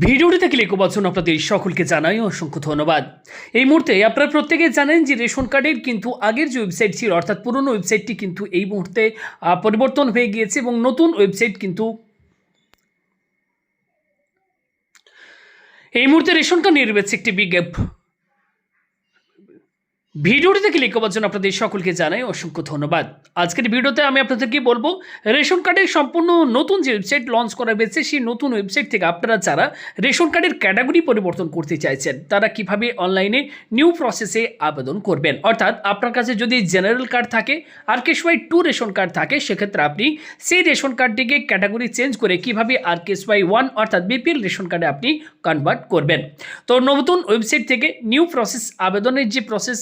ভিডিওটিতে ক্লিক করার জন্য আপনাদের সকলকে জানাই অসংখ্য ধন্যবাদ। এই মুহূর্তে আপনারা প্রত্যেকে জানেন যে রেশন কার্ডের কিন্তু আগের যে ওয়েবসাইট ছিল, অর্থাৎ পুরনো ওয়েবসাইটটি কিন্তু এই মুহূর্তে পরিবর্তন হয়ে গিয়েছে এবং নতুন ওয়েবসাইট কিন্তু এই মুহূর্তে রেশন কার্ড নিয়ে রয়েছে একটি বিজ্ঞাপন। ভিডিওটিতে ক্লিক করার জন্য আপনাদের সকলকে জানাই অসংখ্য ধন্যবাদ। আজকের ভিডিওতে আমি আপনাদেরকে বলব, রেশন কার্ডের সম্পূর্ণ নতুন যে ওয়েবসাইট লঞ্চ করা হয়েছে, সেই নতুন ওয়েবসাইট থেকে আপনারা যারা রেশন কার্ডের ক্যাটাগরি পরিবর্তন করতে চাইছেন, তারা কীভাবে অনলাইনে নিউ প্রসেসে আবেদন করবেন? অর্থাৎ আপনার কাছে যদি জেনারেল কার্ড থাকে R K S Y two ration card থাকে, সেক্ষেত্রে আপনি সেই রেশন কার্ডটিকে ক্যাটাগরি চেঞ্জ করে কীভাবে R K S Y one অর্থাৎ বিপিএল রেশন কার্ডে আপনি কনভার্ট করবেন। তো নতুন ওয়েবসাইট থেকে নিউ প্রসেস আবেদনের যে প্রসেস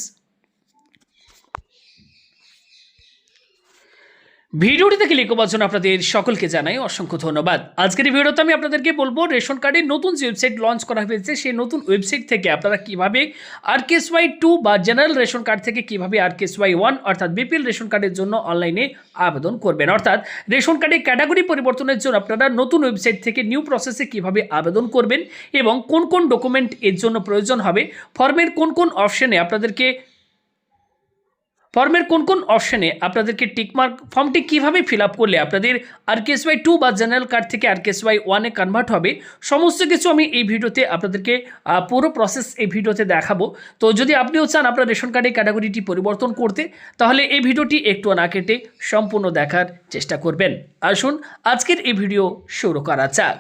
ভিডিওটিতে ক্লিক করার জন্য আপনাদের সকলকে জানাই অসংখ্য ধন্যবাদ। আজকের এই ভিডিওতে আমি আপনাদেরকে বলব, রেশন কার্ডের নতুন যে ওয়েবসাইট লঞ্চ করা হয়েছে, সেই নতুন ওয়েবসাইট থেকে আপনারা কীভাবে R K S Y two বা জেনারেল রেশন কার্ড থেকে কীভাবে R K S Y one অর্থাৎ বিপিএল রেশন কার্ডের জন্য অনলাইনে আবেদন করবেন। অর্থাৎ রেশন কার্ডের ক্যাটাগরি পরিবর্তনের জন্য আপনারা নতুন ওয়েবসাইট থেকে নিউ প্রসেসে কীভাবে আবেদন করবেন এবং কোন কোন ডকুমেন্ট এর জন্য প্রয়োজন হবে ফর্মের কোন কোন অপশনে আপনাদেরকে ফর্মের কোন কোন অপশানে আপনাদেরকে টিকমার্ক ফর্মটি কীভাবে ফিল আপ করলে আপনাদের R K S Y two বা জেনারেল কার্ড থেকে আর কেস ওয়াই ওয়ানে কনভার্ট হবে, সমস্ত কিছু আমি এই ভিডিওতে আপনাদেরকে পুরো প্রসেস এই ভিডিওতে দেখাবো। তো যদি আপনিও চান আপনার রেশন কার্ডের ক্যাটাগরিটি পরিবর্তন করতে, তাহলে এই ভিডিওটি একটু না কেটে সম্পূর্ণ দেখার চেষ্টা করবেন। আসুন, আজকের এই ভিডিও শুরু করা যাক।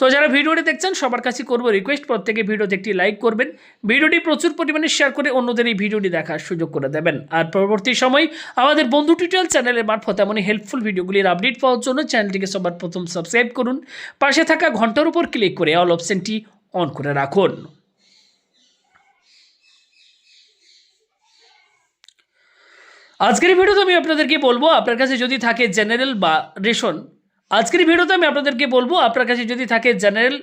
তো যারা ভিডিওটি দেখছেন, সবার কাছে করব রিকোয়েস্ট প্রত্যেকে ভিডিওতে একটি লাইক করবেন। ভিডিওটি প্রচুর পরিমাণে শেয়ার করে অন্যদের এই ভিডিওটি দেখার সুযোগ করে দেবেন। আর পরবর্তী সময় আমাদের বন্ধু টিউটোরিয়াল চ্যানেলের মারফত এমনই হেল্পফুল ভিডিওগুলির আপডেট পাওয়ার জন্য চ্যানেলটিকে সবার প্রথম সাবস্ক্রাইব করুন। পাশে থাকা ঘণ্টার উপর ক্লিক করে অল অপশনটি অন করে রাখুন। আজকের ভিডিওতে আমি আপনাদেরকে বলব, আপনার কাছে যদি থাকে জেনারেল বা রেশন, আজকের ভিডিওতে আমি আপনাদেরকে বলব, আপনার কাছে যদি থাকে জেনারেল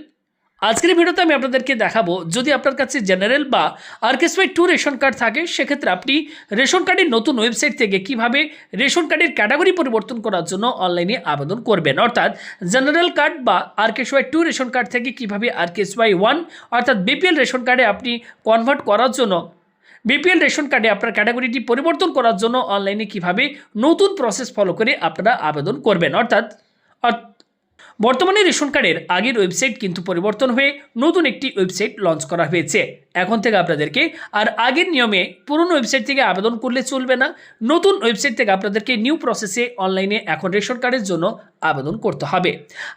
আজকের ভিডিওতে আমি আপনাদেরকে দেখাবো, যদি আপনার কাছে জেনারেল বা আরকেসওয়াই টু রেশন কার্ড থাকে, সেক্ষেত্রে আপনি রেশন কার্ডের নতুন ওয়েবসাইট থেকে কীভাবে রেশন কার্ডের ক্যাটাগরি পরিবর্তন করার জন্য অনলাইনে আবেদন করবেন। অর্থাৎ জেনারেল কার্ড বা আরকেসওয়াই টু রেশন কার্ড থেকে কীভাবে R K S Y one, অর্থাৎ বিপিএল রেশন কার্ডে আপনি কনভার্ট করার জন্য, বিপিএল রেশন কার্ডে আপনার ক্যাটাগরিটি পরিবর্তন করার জন্য অনলাইনে কীভাবে নতুন প্রসেস ফলো করে আপনারা আবেদন করবেন। অর্থাৎ অর- বর্তমানে রেশন কার্ডের আগের ওয়েবসাইট কিন্তু পরিবর্তন হয়ে নতুন একটি ওয়েবসাইট লঞ্চ করা হয়েছে। এখন থেকে আপনাদেরকে আর আগের নিয়মে পুরনো ওয়েবসাইট থেকে আবেদন করলে চলবে না। নতুন ওয়েবসাইট থেকে আপনাদেরকে নিউ প্রসেসে অনলাইনে এখন রেশন কার্ডের জন্য আবেদন করতে হবে।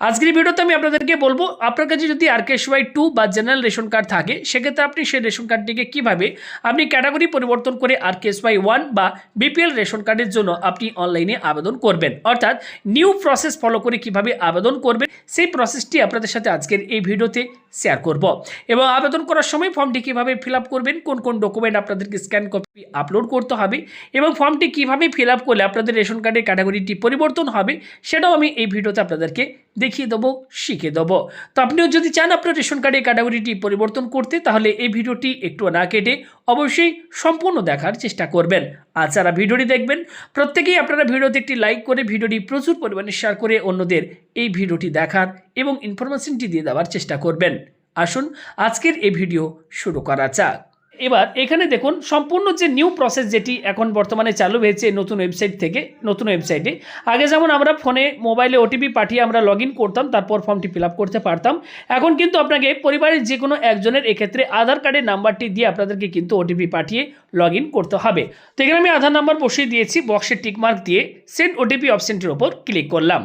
আজকের ভিডিওতে আমি আপনাদেরকে বলব, আপনার কাছে যদি আর ওয়াই টু বা জেনারেল রেশন কার্ড থাকে, সেক্ষেত্রে আপনি সেই রেশন কার্ডটিকে কীভাবে আপনি ক্যাটাগরি পরিবর্তন করে আর ওয়াই ওয়ান বা বিপিএল রেশন কার্ডের জন্য আপনি অনলাইনে আবেদন করবেন। অর্থাৎ নিউ প্রসেস ফলো করে কীভাবে আবেদন করবেন, সেই প্রসেসটি আপনাদের সাথে আজকের এই ভিডিওতে শেয়ার করব। এবং আবেদন করার সময় ফর্মটি কীভাবে ফিল করবেন, কোন কোন ডকুমেন্ট আপনাদেরকে স্ক্যান কপি আপলোড করতে হবে, এবং ফর্মটি কীভাবে ফিল করলে আপনাদের রেশন কার্ডের ক্যাটাগরিটি পরিবর্তন হবে, সেটাও আমি এই ভিডিওতে আপনাদেরকে দেখিয়ে দেবো শিখে দেবো। তো আপনিও যদি চান আপনার রেশন কার্ডের ক্যাটাগরিটি পরিবর্তন করতে, তাহলে এই ভিডিওটি একটু না কেটে অবশ্যই সম্পূর্ণ দেখার চেষ্টা করবেন। আর যারা ভিডিওটি দেখবেন, প্রত্যেকেই আপনারা ভিডিওতে একটি লাইক করে ভিডিওটি প্রচুর পরিমাণে শেয়ার করে অন্যদের এই ভিডিওটি দেখার এবং ইনফরমেশনটি দিয়ে দেওয়ার চেষ্টা করবেন। আসুন, আজকের এই ভিডিও শুরু করা যাক। এবার এখানে দেখুন, সম্পূর্ণ যে নিউ প্রসেস যেটি এখন বর্তমানে চালু হয়েছে নতুন ওয়েবসাইট থেকে, নতুন ওয়েবসাইটে আগে যেমন আমরা ফোনে মোবাইলে ওটিপি পাঠিয়ে আমরা লগ করতাম, তারপর ফর্মটি ফিল করতে পারতাম। এখন কিন্তু আপনাকে পরিবারের যে কোনো একজনের এক্ষেত্রে আধার কার্ডের নাম্বারটি দিয়ে আপনাদেরকে কিন্তু ওটিপি পাঠিয়ে লগ করতে হবে। তো এখানে আমি আধার নাম্বার বসিয়ে দিয়েছি বক্সের টিকমার্ক দিয়ে সেন্ড ওটিপি অপশনটির ওপর ক্লিক করলাম।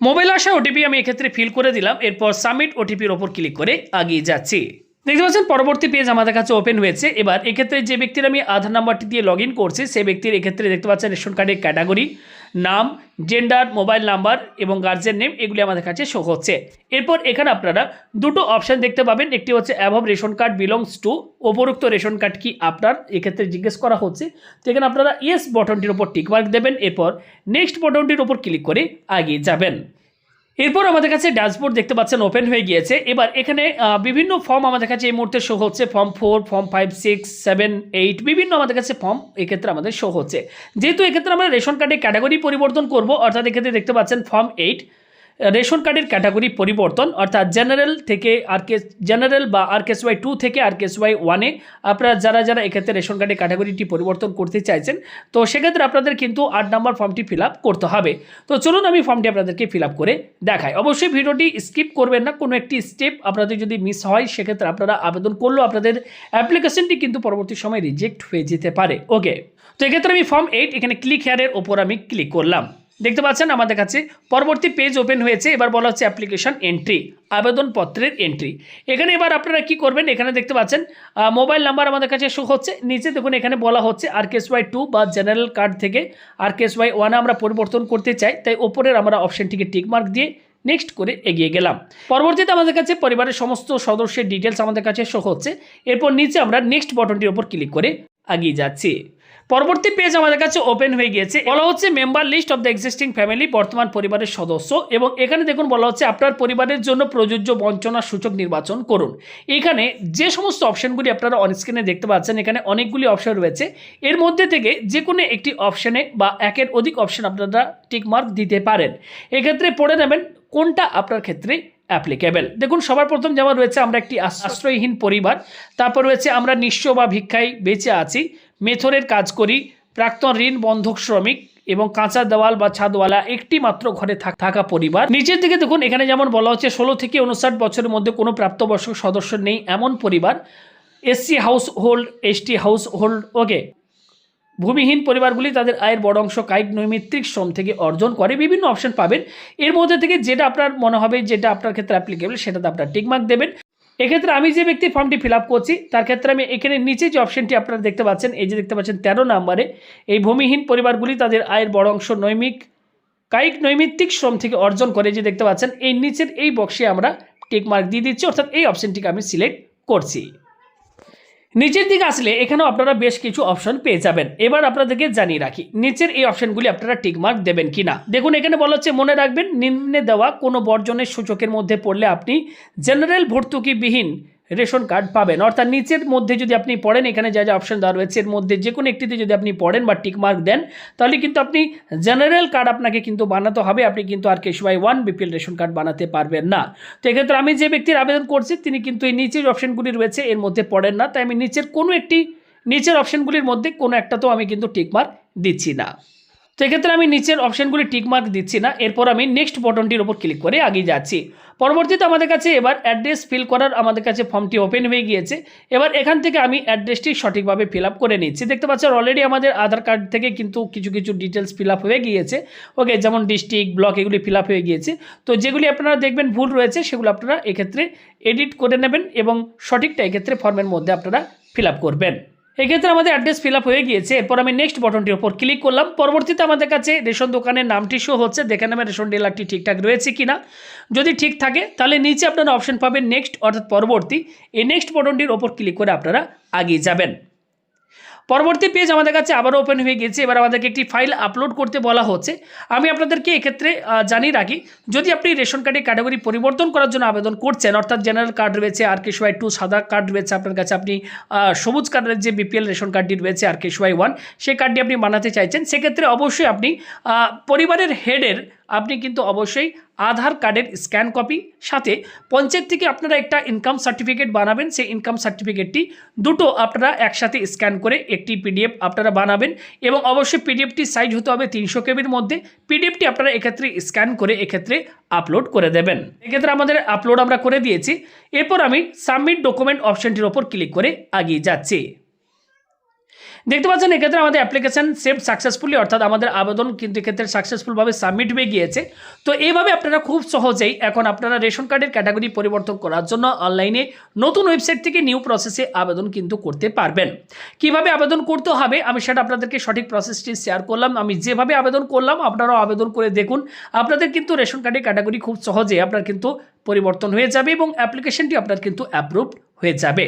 মোবাইল আসা ওটিপি আমি এক্ষেত্রে ফিল করে দিলাম, এরপর সাবমিট ওটিপির ওপর ক্লিক করে আগিয়ে যাচ্ছি। দেখতে পাচ্ছেন, পরবর্তী পেজ আমাদের কাছে ওপেন হয়েছে। এবার এক্ষেত্রে যে ব্যক্তির আমি আধার নাম্বারটি দিয়ে লগ ইন করছি, সেই ব্যক্তির এক্ষেত্রে দেখতে পাচ্ছেন রেশন কার্ডের ক্যাটাগরি নাম জেন্ডার মোবাইল নাম্বার এবং গার্জেন নেম এগুলি আমাদের কাছে শো হচ্ছে। এরপর এখানে আপনারা দুটো অপশান দেখতে পাবেন। একটি হচ্ছে above ration card belongs to উপরোক্ত রেশন কার্ড কি আপনার, এক্ষেত্রে জিজ্ঞেস করা হচ্ছে। তো এখানে আপনারা ইয়েস বটনটির ওপর টিকমার্ক দেবেন, এরপর নেক্সট বটনটির ওপর ক্লিক করে আগিয়ে যাবেন। এরপর আমাদের কাছে ড্যাশবোর্ড দেখতে পাচ্ছেন ওপেন হয়ে গিয়েছে। এবার এখানে বিভিন্ন ফর্ম আমাদের কাছে এই মুহূর্তে শো হচ্ছে। Form four form five six seven eight বিভিন্ন আমাদের কাছে ফর্ম এক্ষেত্রে আমাদের শো হচ্ছে। যেহেতু এক্ষেত্রে আমরা রেশন কার্ডে ক্যাটাগরি পরিবর্তন করব, অর্থাৎ এক্ষেত্রে দেখতে পাচ্ছেন ফর্ম এইট রেশন কার্ডের ক্যাটাগরি পরিবর্তন, অর্থাৎ জেনারেল থেকে আর কে জেনারেল বা আর কেস ওয়াই টু থেকে আর কেস ওয়াই ওয়ানে আপনারা যারা যারা এক্ষেত্রে রেশন কার্ডের ক্যাটাগরিটি পরিবর্তন করতে চাইছেন, তো সেক্ষেত্রে আপনাদের কিন্তু আট নম্বর ফর্মটি ফিল করতে হবে। তো চলুন আমি ফর্মটি আপনাদেরকে ফিল করে দেখাই। অবশ্যই ভিডিওটি স্কিপ করবেন না, কোনো একটি স্টেপ আপনাদের যদি মিস হয়, সেক্ষেত্রে আপনারা আবেদন করলেও আপনাদের অ্যাপ্লিকেশনটি কিন্তু পরবর্তী সময় রিজেক্ট হয়ে যেতে পারে। ওকে, তো এক্ষেত্রে আমি ফর্ম এইট, এখানে ক্লিক হেয়ারের ওপর আমি ক্লিক করলাম। দেখতে পাচ্ছেন আমাদের কাছে পরবর্তী পেজ ওপেন হয়েছে। এবার বলা হচ্ছে অ্যাপ্লিকেশন এন্ট্রি আবেদনপত্রের এন্ট্রি এখানে এবার আপনারা কি করবেন? এখানে দেখতে পাচ্ছেন মোবাইল নাম্বার আমাদের কাছে শো হচ্ছে। নিচে দেখুন, এখানে বলা হচ্ছে R K S Y two বা জেনারেল কার্ড থেকে আর কেস ওয়াই ওয়ানে আমরা পরিবর্তন করতে চাই। তাই ওপরের আমরা অপশনটিকে টিকমার্ক দিয়ে নেক্সট করে এগিয়ে গেলাম। পরবর্তীতে আমাদের কাছে পরিবারের সমস্ত সদস্যের ডিটেলস আমাদের কাছে শো হচ্ছে। এরপর নিচে আমরা নেক্সট বটনটির ওপর ক্লিক করে এগিয়ে যাচ্ছি। পরবর্তী পেজ আমাদের কাছে ওপেন হয়ে গিয়েছে। বলা হচ্ছে member list of the existing family বর্তমান পরিবারের সদস্য এবং এখানে দেখুন বলা হচ্ছে আপনার পরিবারের জন্য প্রযোজ্য বঞ্চনা সূচক নির্বাচন করুন। এখানে যে সমস্ত অপশনগুলি আপনারা অনস্ক্রিনে দেখতে পাচ্ছেন, এখানে অনেকগুলি অপশন রয়েছে। এর মধ্যে থেকে যে কোনো একটি অপশনে বা একের অধিক অপশন আপনারা টিকমার্ক দিতে পারেন। এক্ষেত্রে পড়ে নেবেন কোনটা আপনার ক্ষেত্রে অ্যাপ্লিকেবেল দেখুন, সবার প্রথম যেমন রয়েছে, আমরা একটি আশ্রয়হীন পরিবার, তারপর রয়েছে আমরা নিঃস্ব বা ভিক্ষায় বেঁচে আছি মেথরের কাজ করি, প্রাক্তন ঋণ বন্ধক শ্রমিক এবং কাঁচা দেওয়াল বা ছাদওয়ালা একটি মাত্র ঘরে থাক- পরিবার। নিচের দিকে দেখুন, এখানে যেমন বলা হচ্ছে, ষোলো থেকে উনষাট বছরের মধ্যে কোনো প্রাপ্তবয়স্ক সদস্য নেই, এমন পরিবার। SC household ST household okay ভূমিহীন পরিবারগুলি তাদের আয়ের বড় অংশ কায়িক নৈমিত্তিক শ্রম থেকে অর্জন করে। বিভিন্ন অপশন পাবেন। এর মধ্যে থেকে যেটা আপনার মনে হবে, যেটা আপনার ক্ষেত্রে অ্যাপ্লিকেবল সেটাতে আপনার টিকমার্ক দেবেন। এক্ষেত্রে আমি যে ব্যক্তি ফর্মটি ফিল করছি, তার ক্ষেত্রে আমি এখানে নিচে যে অপশনটি আপনারা দেখতে পাচ্ছেন, এই যে দেখতে পাচ্ছেন তেরো নাম্বারে, এই ভূমিহীন পরিবারগুলি তাদের আয়ের বড় অংশ নৈমিক, কায়িক নৈমিত্তিক শ্রম থেকে অর্জন করে যে দেখতে পাচ্ছেন, এই নিচের এই বক্সে আমরা টেকমার্ক দিয়ে দিচ্ছি, অর্থাৎ এই অপশনটিকে আমি সিলেক্ট করছি। নিচের দিকে আসলে এখানেও আপনারা বেশ কিছু অপশন পেয়ে যাবেন। এবার আপনাদেরকে জানিয়ে রাখি, নিচের এই অপশনগুলি আপনারা টিকমার্ক দেবেন কি না দেখুন, এখানে বলা হচ্ছে, মনে রাখবেন, নিম্নে দেওয়া কোনো বর্জনের সূচকের মধ্যে পড়লে আপনি জেনারেল ভর্তুকিবিহীন রেশন কার্ড পাবেন। অর্থাৎ নিচের মধ্যে যদি আপনি পড়েন, এখানে যা যা অপশন দেওয়া রয়েছে, এর মধ্যে যে কোনো একটিতে যদি আপনি পড়েন বা টিকমার্ক দেন, তাহলে কিন্তু আপনি জেনারেল কার্ড আপনাকে কিন্তু বানাতে হবে। আপনি কিন্তু R K S Y one BPL ration card বানাতে পারবেন না। তো এক্ষেত্রে আমি যে ব্যক্তির আবেদন করছি, তিনি কিন্তু এই নিচের অপশনগুলি রয়েছে, এর মধ্যে পড়েন না। তাই আমি নিচের কোনো একটি, নিচের অপশনগুলির মধ্যে কোনো একটাতেও আমি কিন্তু টিকমার্ক দিচ্ছি না। তো এক্ষেত্রে আমি নিচের অপশনগুলি টিকমার্ক দিচ্ছি না। এরপর আমি নেক্সট বটনটির ওপর ক্লিক করে আগিয়ে যাচ্ছি। পরবর্তীতে আমাদের কাছে এবার অ্যাড্রেস ফিল করার আমাদের কাছে ফর্মটি ওপেন হয়ে গিয়েছে। এবার এখান থেকে আমি অ্যাড্রেসটি সঠিকভাবে ফিল আপ করে নিচ্ছি। দেখতে পাচ্ছেন অলরেডি আমাদের আধার কার্ড থেকে কিন্তু কিছু কিছু ডিটেলস ফিল আপ হয়ে গিয়েছে। ওকে যেমন ডিস্ট্রিক্ট ব্লক এগুলি ফিল আপ হয়ে গিয়েছে। তো যেগুলি আপনারা দেখবেন ভুল রয়েছে, সেগুলো আপনারা এক্ষেত্রে এডিট করে নেবেন এবং সঠিকটা এক্ষেত্রে ফর্মের মধ্যে আপনারা ফিল আপ করবেন। এক্ষেত্রে আমাদের অ্যাড্রেস ফিল হয়ে গিয়েছে। এরপর আমি নেক্সট বটনটির ওপর ক্লিক করলাম। পরবর্তীতে আমাদের কাছে রেশন দোকানের নামটি শো হচ্ছে। দেখে নেবেন রেশন ডিলারটি ঠিকঠাক রয়েছে কি না যদি ঠিক থাকে, তাহলে নিচে আপনারা অপশন পাবেন নেক্সট অর্থাৎ পরবর্তী। এই নেক্সট বটনটির ওপর ক্লিক করে আপনারা আগিয়ে যাবেন। পরবর্তী পেজ আমাদের কাছে আবারও ওপেন হয়ে গেছে এবার আমাদেরকে একটি ফাইল আপলোড করতে বলা হচ্ছে। আমি আপনাদেরকে এক্ষেত্রে জানিয়ে রাখি, যদি আপনি রেশন কার্ডের ক্যাটাগরি পরিবর্তন করার জন্য আবেদন করছেন, অর্থাৎ জেনারেল কার্ড রয়েছে আর কে টু সাদা কার্ড রয়েছে আপনার কাছে, আপনি সবুজ কার্ডের যে বিপিএল রেশন কার্ডটি রয়েছে আর কে ওয়ান সেই কার্ডটি আপনি বানাতে চাইছেন, সেক্ষেত্রে অবশ্যই আপনি পরিবারের হেডের আপনি কিন্তু অবশ্যই আধার কার্ডের স্ক্যান কপি, সাথে পঞ্চায়েত থেকে আপনারা একটা ইনকাম সার্টিফিকেট বানাবেন। সেই ইনকাম সার্টিফিকেটটি দুটো আপনারা একসাথে স্ক্যান করে একটি পিডিএফ আপনারা বানাবেন এবং অবশ্যই পিডিএফটি সাইজ হতে হবে তিনশো কেবির মধ্যে। পিডিএফটি আপনারা এক্ষেত্রে স্ক্যান করে এক্ষেত্রে আপলোড করে দেবেন। এক্ষেত্রে আমাদের আপলোড আমরা করে দিয়েছি। এরপর আমি সাবমিট ডকুমেন্ট অপশনটির ওপর ক্লিক করে আগিয়ে যাচ্ছি। দেখতে পাচ্ছেন, এক্ষেত্রে আমাদের অ্যাপ্লিকেশান সেভ সাকসেসফুলি অর্থাৎ আমাদের আবেদন কিন্তু এক্ষেত্রে সাকসেসফুলভাবে সাবমিট হয়ে গিয়েছে। তো এইভাবে আপনারা খুব সহজেই এখন আপনারা রেশন কার্ডের ক্যাটাগরি পরিবর্তন করার জন্য অনলাইনে নতুন ওয়েবসাইট থেকে নিউ প্রসেসে আবেদন কিন্তু করতে পারবেন। কীভাবে আবেদন করতে হবে? আমি সেটা আপনাদেরকে সঠিক প্রসেসটি শেয়ার করলাম। আমি যেভাবে আবেদন করলাম, আপনারাও আবেদন করে দেখুন। আপনাদের কিন্তু রেশন কার্ডের ক্যাটাগরি খুব সহজে আপনার কিন্তু পরিবর্তন হয়ে যাবে এবং অ্যাপ্লিকেশনটি আপনার কিন্তু অ্যাপ্রুভড হয়ে যাবে।